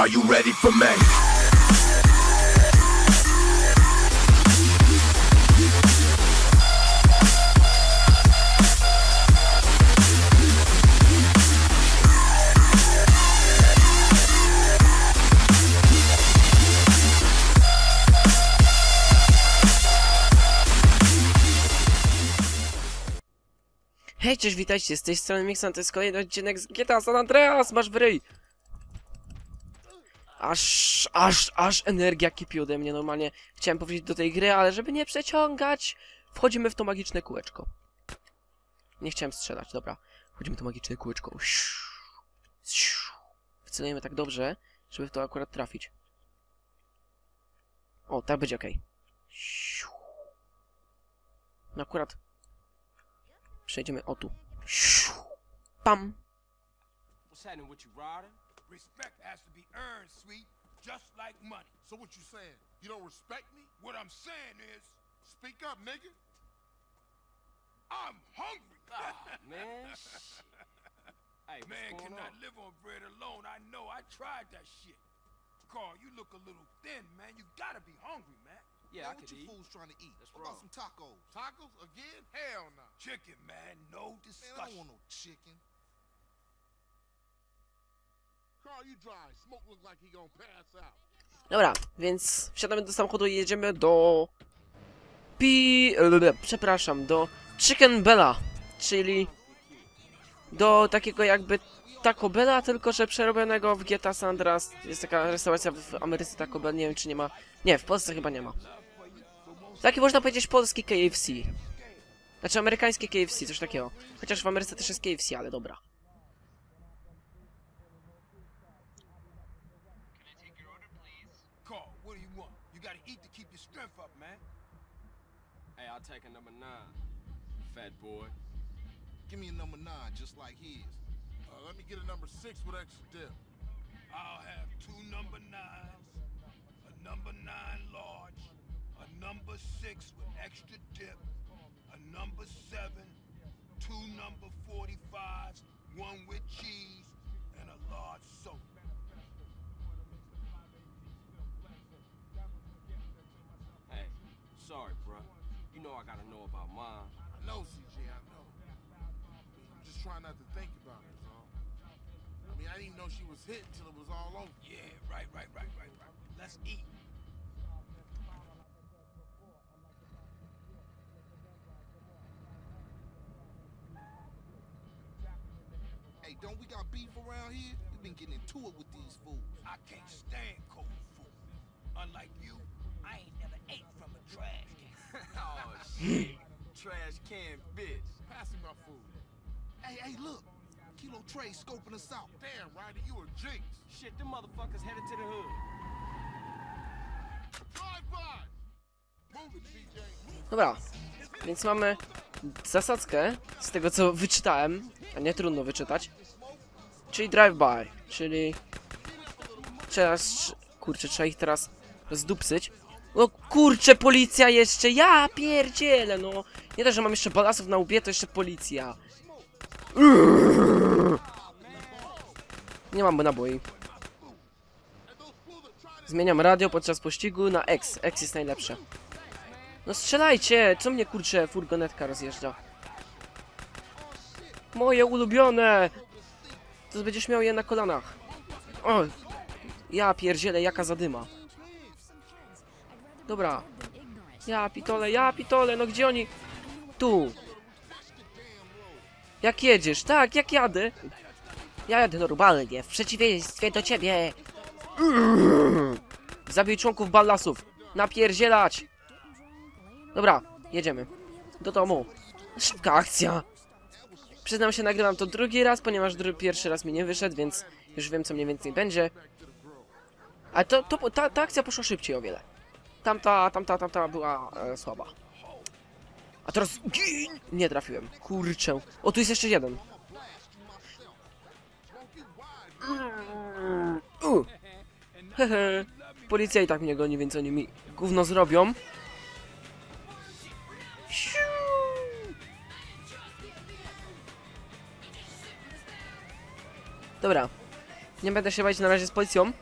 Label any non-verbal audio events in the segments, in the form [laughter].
Are you ready for me? Hej, cześć, witajcie, z tej strony Mixon, to jest kolejny odcinek z GTA San Andreas, masz w ryj! Aż, aż, aż energia kipi ode mnie normalnie. Chciałem powiedzieć do tej gry, ale żeby nie przeciągać, wchodzimy w to magiczne kółeczko. Nie chciałem strzelać, dobra. Wchodzimy w to magiczne kółeczko. Wcelujemy tak dobrze, żeby w to akurat trafić. O, tak będzie okej. No akurat Przejdziemy o tu. Pam. Respect has to be earned, sweet, just like money. So what you saying? You don't respect me? What I'm saying is, Speak up, nigga. I'm hungry. Oh, man. [laughs] hey, Man cannot on? live on bread alone. I know. I tried that shit. Carl, you look a little thin, man. You gotta be hungry, man. Yeah, I Man, what could you eat. fools trying to eat? That's what about some tacos? Tacos again? Hell no. Chicken, man. No Man, I don't want no chicken. Dobra, więc wsiadamy do samochodu i jedziemy do... Pi... Przepraszam, do Chicken Bella, czyli do takiego jakby Taco Bella, tylko że przerobionego w GTA San Andreas. Jest taka restauracja w Ameryce Taco Bell, nie wiem czy nie ma... Nie, w Polsce chyba nie ma. Taki można powiedzieć polski KFC. Znaczy amerykańskie KFC, coś takiego. Chociaż w Ameryce też jest KFC, ale dobra. I'll take a number nine. Fat boy. Give me a number nine, just like his. Uh, let me get a number six with extra dip. I'll have two number nines, a number nine large, a number six with extra dip, a number seven, two number 45s, one with cheese, and a large soda. Hey, sorry, bruh. You know I gotta know about mine. I know, CJ, I know. I'm just trying not to think about it, so. I mean, I didn't even know she was hit until it was all over. Yeah, right, right, right, right, right. Let's eat. Hey, don't we got beef around here? We've been getting into it with these fools. I can't stand cold food. Unlike you, I ain't never ate from a trash. Trash can bitch. Pass me my food. Hey, hey, look. Kilo Trey scoping us out. Damn, Ryder, you a jinx. Shit, them motherfuckers headed to the hood. Drive by. Move it, CJ. Dobra, więc mamy zasadzkę z tego co wyczytałem, a nie trudno wyczytać, czyli drive-by, czyli teraz, kurczę, trzeba ich teraz zdupsyć. O kurczę, policja jeszcze, ja pierdzielę, no. Nie dość, że mam jeszcze balasów na łbie, to jeszcze policja. Nie mam naboi. Zmieniam radio podczas pościgu na X. X jest najlepsze. No strzelajcie! Co mnie kurczę furgonetka rozjeżdża? Moje ulubione! To będziesz miał je na kolanach. O! Ja pierdzielę, jaka zadyma. Dobra. Ja pitole, ja pitole, no gdzie oni? Tu. Jak jedziesz? Tak, jak jadę. Ja jadę normalnie, w przeciwieństwie do ciebie. Zabij członków ballasów. Napierdzielać. Dobra, jedziemy. Do domu. Szybka akcja. Przyznam się, nagrywam to drugi raz, ponieważ dru pierwszy raz mi nie wyszedł, więc już wiem, co mniej więcej będzie. A to, to ta, ta akcja poszła szybciej o wiele. Tamta, tamta, tamta była e, słaba. A teraz gin! Nie trafiłem. Kurczę. O, tu jest jeszcze jeden. Hehe. Policja i tak mnie goni, więc oni mi gówno zrobią. Dobra. Nie będę się bawić na razie z policją.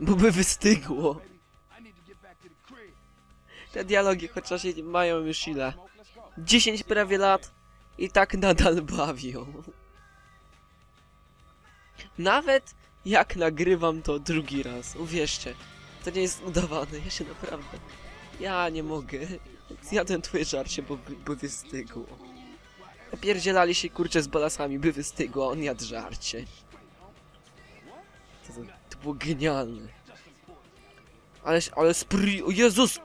Bo by wystygło. Te dialogi chociaż mają już ile? 10 prawie lat i tak nadal bawią. Nawet jak nagrywam to drugi raz, uwierzcie, to nie jest udawane, ja się naprawdę... Ja nie mogę. Zjadłem twoje żarcie, bo by wystygło. Opierdzielali się kurczę z balasami, by wystygło, on jadł żarcie. To, to, było genialne. Ale, ale spree... O Jezus!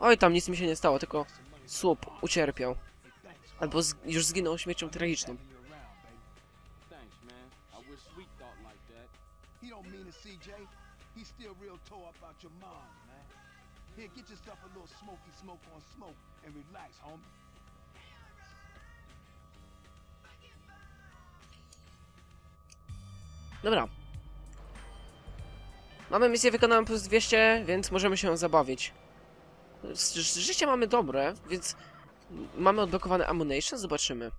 Oj, tam nic mi się nie stało, tylko słup ucierpiał. Albo z, już zginął śmiercią tragiczną. Here, get yourself a little smoky smoke on smoke and relax, homie. Dobra. Mamy misję wykonaną plus 200, więc możemy się zabawić. Życie mamy dobre, więc mamy odblokowane ammunition, zobaczymy.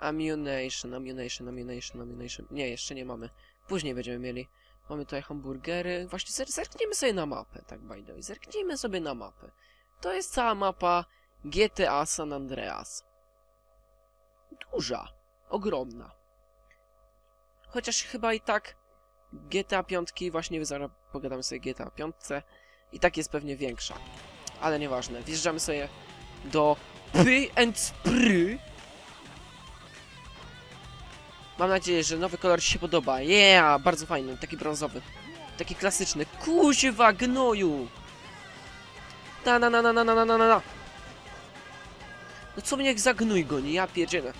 Ammunition, ammunition, ammunition, ammunition. Nie, jeszcze nie mamy. Później będziemy mieli. Mamy tutaj hamburgery. Właśnie zer zerknijmy sobie na mapę, tak by the way. Zerknijmy sobie na mapę. To jest cała mapa GTA San Andreas. Duża. Ogromna. Chociaż chyba i tak GTA 5, właśnie zaraz pogadamy sobie GTA 5 i tak jest pewnie większa. Ale nieważne, wjeżdżamy sobie do Py and Spry. Mam nadzieję, że nowy kolor Ci się podoba. Yeah, bardzo fajny, taki brązowy. Taki klasyczny. Kuźwa gnoju! Na na na na na na na na na No co mnie jak za gnój goni, ja pierdzielę.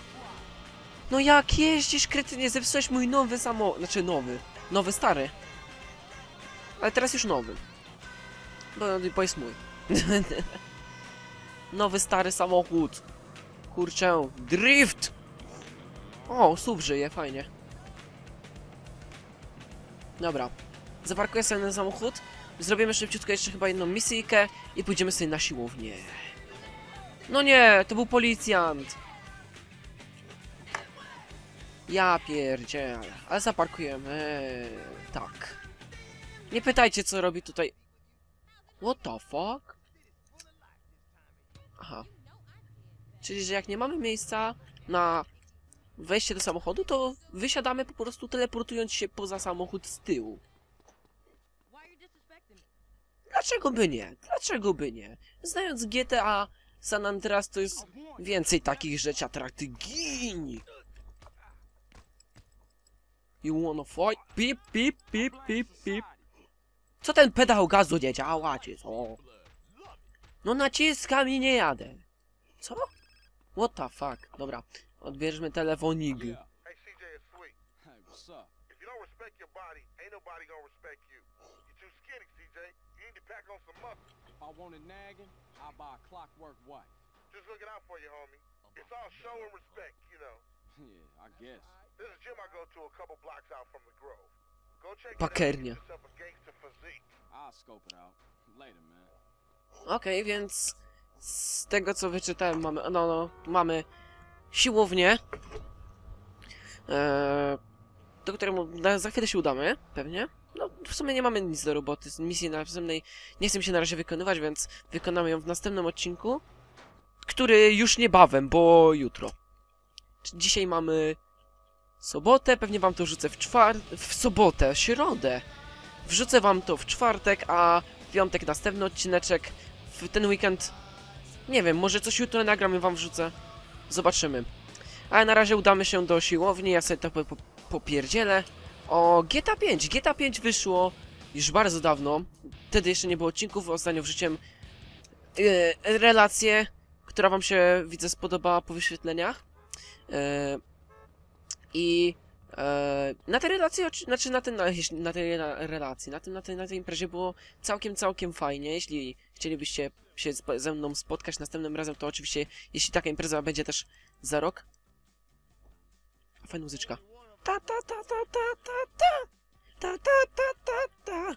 No jak jeździsz, kretynie, zepsułeś mój nowy samochód. Znaczy nowy. Nowy, stary. Ale teraz już nowy. Bo, bo jest mój. [laughs] nowy, stary samochód. Kurczę, drift! O, słup żyje, fajnie. Dobra. Zaparkuję sobie ten samochód. Zrobimy szybciutko jeszcze chyba jedną misyjkę i pójdziemy sobie na siłownię. No nie, to był policjant. Ja pierdzielę. Ale zaparkujemy. Tak. Nie pytajcie, co robi tutaj... What the fuck? Aha. Czyli, że jak nie mamy miejsca na wejście do samochodu, to wysiadamy po prostu teleportując się poza samochód z tyłu. Dlaczego by nie? Dlaczego by nie? Znając GTA San Andreas to jest więcej takich rzeczy atrakty. Gin! You wanna fight? Pip, pip, pip, pip, pip. Co ten pedał gazu nie działa, czy co? No naciskam i nie jadę. Co? What the fuck? Dobra, odbierzmy telefonik. I wanted nagging, buy a clockwork wife. Just looking out for you, homie. It's all show and respect, you know. Yeah, I guess. There's a gym I go to a couple blocks out from the Grove. Go check it out. Pakiernia. Get yourself a gangster physique. I'll scope it out. Later, man. Okej, więc z tego co wyczytałem mamy, no, no, mamy siłownię, eee, do której za chwilę się udamy, pewnie. No, w sumie nie mamy nic do roboty, z misji następnej nie chcę mi się na razie wykonywać, więc wykonamy ją w następnym odcinku, który już niebawem, bo jutro. Dzisiaj mamy sobotę, pewnie wam to wrzucę w czwartek, w sobotę, środę. Wrzucę wam to w czwartek, a w piątek następny odcineczek. W ten weekend, nie wiem, może coś jutro nagram i wam wrzucę. Zobaczymy. Ale na razie udamy się do siłowni, ja sobie to po, po, popierdzielę. O, GTA 5. GTA 5 wyszło już bardzo dawno. Wtedy jeszcze nie było odcinków, ostatnio wrzuciłem e, relację, która wam się, widzę, spodobała po wyświetleniach. E, I e, na tej relacji, znaczy na, ten, na, tej re- relacji, na, tym, na, tej, na tej imprezie było całkiem, całkiem fajnie. Jeśli chcielibyście się ze mną spotkać następnym razem, to oczywiście, jeśli taka impreza będzie też za rok. Fajna muzyczka. Ta ta ta ta ta ta ta ta ta ta ta ta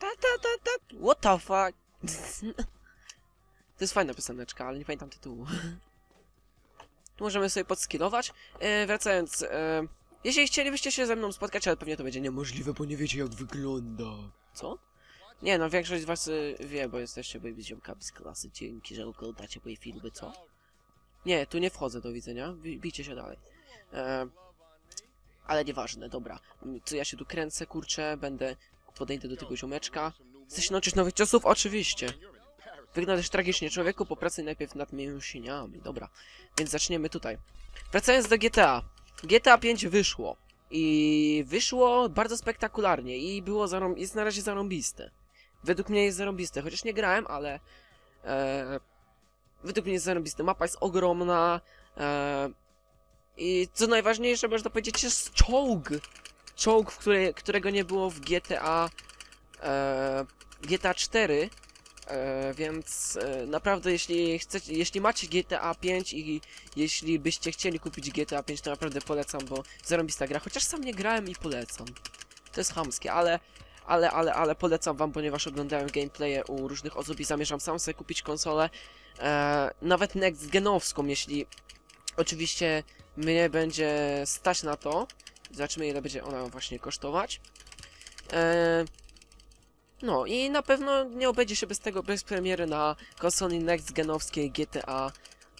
ta ta ta ta What the fuck? [laughs] To jest fajna pioseneczka, ale nie pamiętam tytułu. Tu [laughs] możemy sobie podskillować. E, wracając, e, jeśli chcielibyście się ze mną spotkać, ale pewnie to będzie niemożliwe, bo nie wiecie jak wygląda. Co? Nie no, większość z was y, wie, bo jesteście baby ziomkami z klasy. Dzięki, że oglądacie moje filmy, co? Nie, tu nie wchodzę, do widzenia. Bij- Bijcie się dalej. E, ale nieważne, dobra. Mm, Co ja się tu kręcę, kurczę, będę... Podejdę do tego ziomeczka. Chcesz się nauczyć nowych ciosów? Oczywiście. Wyglądasz tragicznie, człowieku, popracuj najpierw nad mięśniami. Dobra, więc zaczniemy tutaj. Wracając do GTA. GTA 5 wyszło. I wyszło bardzo spektakularnie i było jest na razie zarąbiste. Według mnie jest zarąbiste, chociaż nie grałem, ale... E... Według mnie jest zarąbiste. Mapa jest ogromna. E... I co najważniejsze, można powiedzieć, jest czołg. Czołg, którego nie było w GTA... E... GTA 4. E, więc e, naprawdę jeśli chcecie, jeśli macie GTA 5 i jeśli byście chcieli kupić GTA 5, to naprawdę polecam, bo zarąbista gra, chociaż sam nie grałem i polecam. To jest chamskie, ale, ale, ale, ale polecam wam, ponieważ oglądałem gameplaye u różnych osób i zamierzam sam sobie kupić konsolę, e, nawet next genowską, jeśli oczywiście mnie będzie stać na to. Zobaczymy ile będzie ona właśnie kosztować. E, no i na pewno nie obędzie się bez tego, bez premiery na konsoli next genowskiej GTA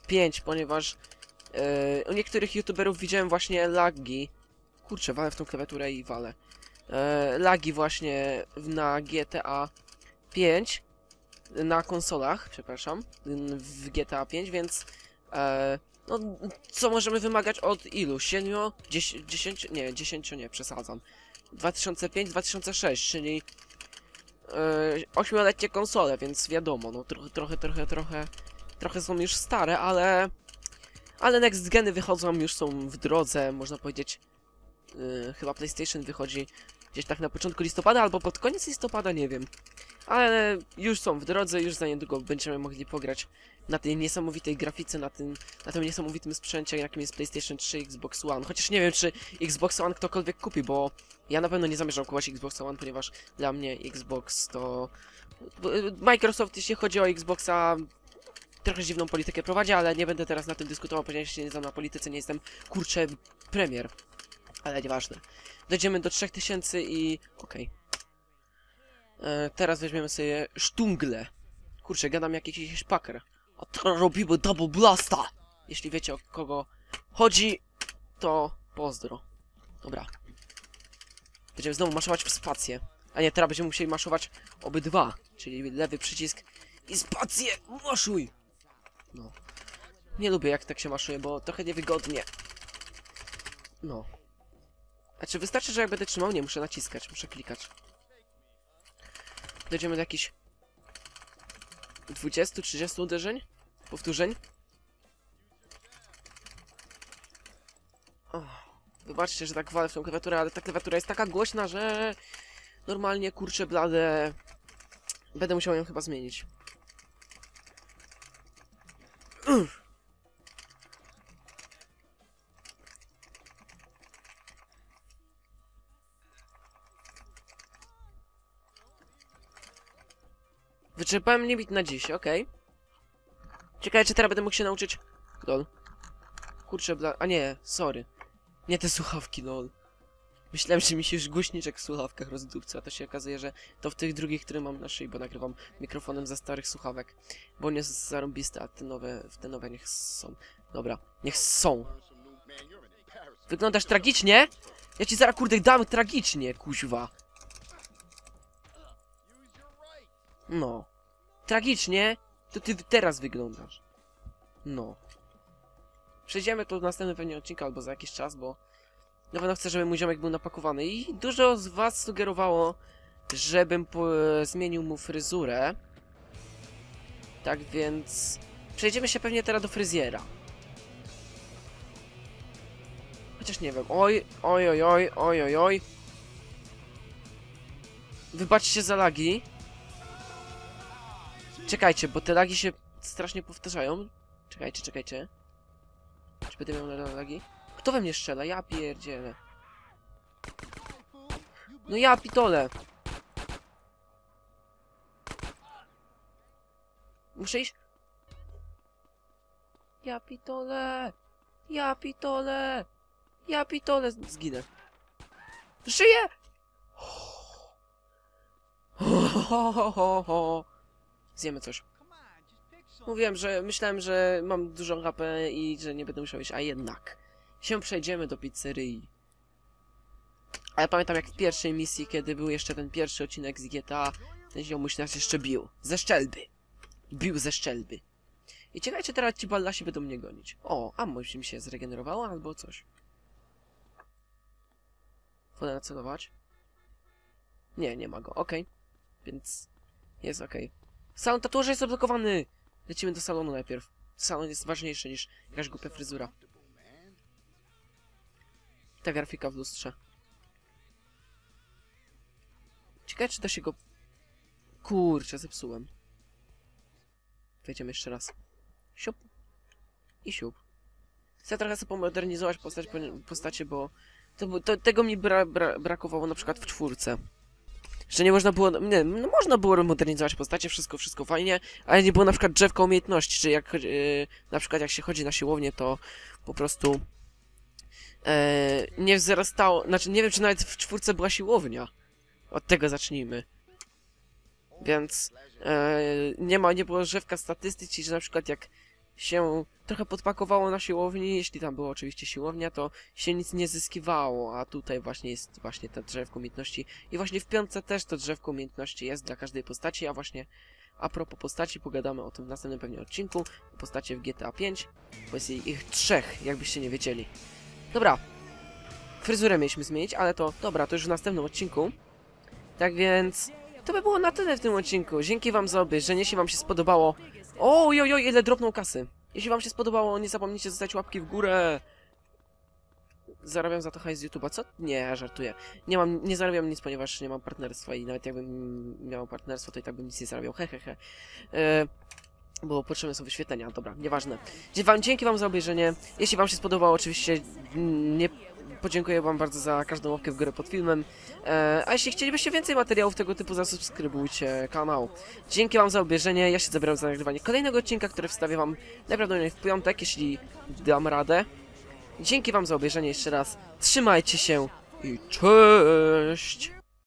5, ponieważ e, u niektórych youtuberów widziałem właśnie lagi. Kurczę, walę w tą klawiaturę i walę. E, lagi właśnie na GTA 5 na konsolach, przepraszam, w GTA 5, więc e, no, co możemy wymagać od ilu? 7, 10, 10 nie, 10 nie, przesadzam. 2005-2006, czyli ośmioletnie konsole, więc wiadomo, no trochę, trochę, trochę, trochę, trochę są już stare, ale, ale next geny wychodzą, już są w drodze, można powiedzieć, yy, chyba PlayStation wychodzi gdzieś tak na początku listopada, albo pod koniec listopada, nie wiem, ale już są w drodze, już za niedługo będziemy mogli pograć na tej niesamowitej grafice, na tym, na tym niesamowitym sprzęcie, jakim jest PlayStation 3, Xbox One, chociaż nie wiem, czy Xbox One ktokolwiek kupi, bo ja na pewno nie zamierzam kupować Xbox One, ponieważ dla mnie Xbox to... Microsoft, jeśli chodzi o Xboxa, trochę dziwną politykę prowadzi, ale nie będę teraz na tym dyskutował, ponieważ się nie znam na polityce, nie jestem, kurczę, premier. Ale nieważne. Dojdziemy do 3000 i... okej. E, Teraz weźmiemy sobie sztungle. Kurczę, gadam jak jakiś packer. A teraz robimy double blasta! Jeśli wiecie o kogo chodzi, to pozdro. Dobra. Będziemy znowu maszować w spację. A nie, teraz będziemy musieli maszować obydwa. Czyli lewy przycisk i spację! Maszuj! No. Nie lubię jak tak się maszuje, bo trochę niewygodnie. No. A czy wystarczy, że jak będę trzymał? Nie, muszę naciskać, muszę klikać. Dojdziemy do jakichś 20-30 uderzeń? Powtórzeń? Oh. Wybaczcie, że tak walę w tą klawiaturę, ale ta klawiatura jest taka głośna, że... Normalnie, kurczę, blade... Będę musiał ją chyba zmienić. Uff. Wyczerpałem limit na dziś, okej. Ciekawe, czy teraz będę mógł się nauczyć... Lol. Kurczę, bla... A nie, sorry. Nie te słuchawki, lol. Myślałem, że mi się już głośniczek w słuchawkach rozdupca, a to się okazuje, że to w tych drugich, które mam na szyi, bo nagrywam mikrofonem ze starych słuchawek. Bo on jest zarąbisty, a te nowe, te nowe niech są. Dobra, niech są. Wyglądasz tragicznie? Ja ci zaraz kurde dam tragicznie, kuźwa. No. Tragicznie, to ty teraz wyglądasz. No. Przejdziemy to w następnym pewnie odcinku albo za jakiś czas, bo na pewno chcę, żeby mój ziomek był napakowany i dużo z was sugerowało, żebym zmienił mu fryzurę. Tak więc przejdziemy się pewnie teraz do fryzjera. Chociaż nie wiem. Oj, oj, oj, oj, oj, oj. Wybaczcie za lagi. Czekajcie, bo te lagi się strasznie powtarzają. Czekajcie, czekajcie. Czy będę miał nadal lagi? Kto we mnie strzela? Ja pierdzielę. No ja pitole. Muszę iść. Ja pitole. Ja pitole! Ja pitole! Zginę. Żyję! [gasps] Zjemy coś. Mówiłem, że myślałem, że mam dużą HP i że nie będę musiał iść, a jednak. Się przejdziemy do pizzerii. A ja pamiętam jak w pierwszej misji, kiedy był jeszcze ten pierwszy odcinek z GTA, ten ziomuś nas jeszcze bił. Ze szczelby. Bił ze szczelby. I ciekawe, czy teraz ci ballasi będą mnie gonić. O, ammo już mi się zregenerowało, albo coś. Wolę nacelować. Nie, nie ma go. Okej. Więc jest okej. Salon tatuaży jest zablokowany! Lecimy do salonu najpierw. Salon jest ważniejszy niż jakaś głupia fryzura. Ta grafika w lustrze. Ciekawe, czy da się go... Kurczę, zepsułem. Wejdziemy jeszcze raz. Siup. I siup. Chcę trochę sobie pomodernizować postać, postacie, bo to, to, tego mi bra, bra, brakowało na przykład w czwórce. Że nie można było, nie, no można było modernizować postacie, wszystko, wszystko fajnie, ale nie było na przykład drzewka umiejętności, czy jak yy, na przykład jak się chodzi na siłownię, to po prostu e, nie wzrastało, znaczy nie wiem, czy nawet w czwórce była siłownia. Od tego zacznijmy. Więc e, nie ma, nie było drzewka statystyk, czyli że na przykład jak się trochę podpakowało na siłowni, jeśli tam była oczywiście siłownia, to się nic nie zyskiwało, a tutaj właśnie jest właśnie to drzewko umiejętności i właśnie w piątce też to drzewko umiejętności jest dla każdej postaci, a właśnie a propos postaci, pogadamy o tym w następnym pewnie odcinku, postacie w GTA 5, bo jest ich trzech, jakbyście nie wiedzieli. Dobra, fryzurę mieliśmy zmienić, ale to, dobra, to już w następnym odcinku, tak więc to by było na tyle w tym odcinku. Dzięki wam za obejrzenie, jeśli wam się spodobało. O, jo, jo, ile drobną kasy. Jeśli wam się spodobało, nie zapomnijcie zostawić łapki w górę. Zarabiam za to hajs z YouTube'a, co? Nie, żartuję. Nie mam, nie zarabiam nic, ponieważ nie mam partnerstwa i nawet jakbym miał partnerstwo, to i tak bym nic nie zarabiał, hehehe. E, bo potrzebne są wyświetlenia, dobra, nieważne. Wam, dzięki wam za obejrzenie. Jeśli wam się spodobało, oczywiście nie podziękuję wam bardzo za każdą łapkę w górę pod filmem. E, a jeśli chcielibyście więcej materiałów tego typu, zasubskrybujcie kanał. Dzięki wam za obejrzenie, ja się zabieram za nagrywanie kolejnego odcinka, który wstawię wam najprawdopodobniej w piątek, jeśli dam radę. Dzięki wam za obejrzenie jeszcze raz, trzymajcie się i cześć!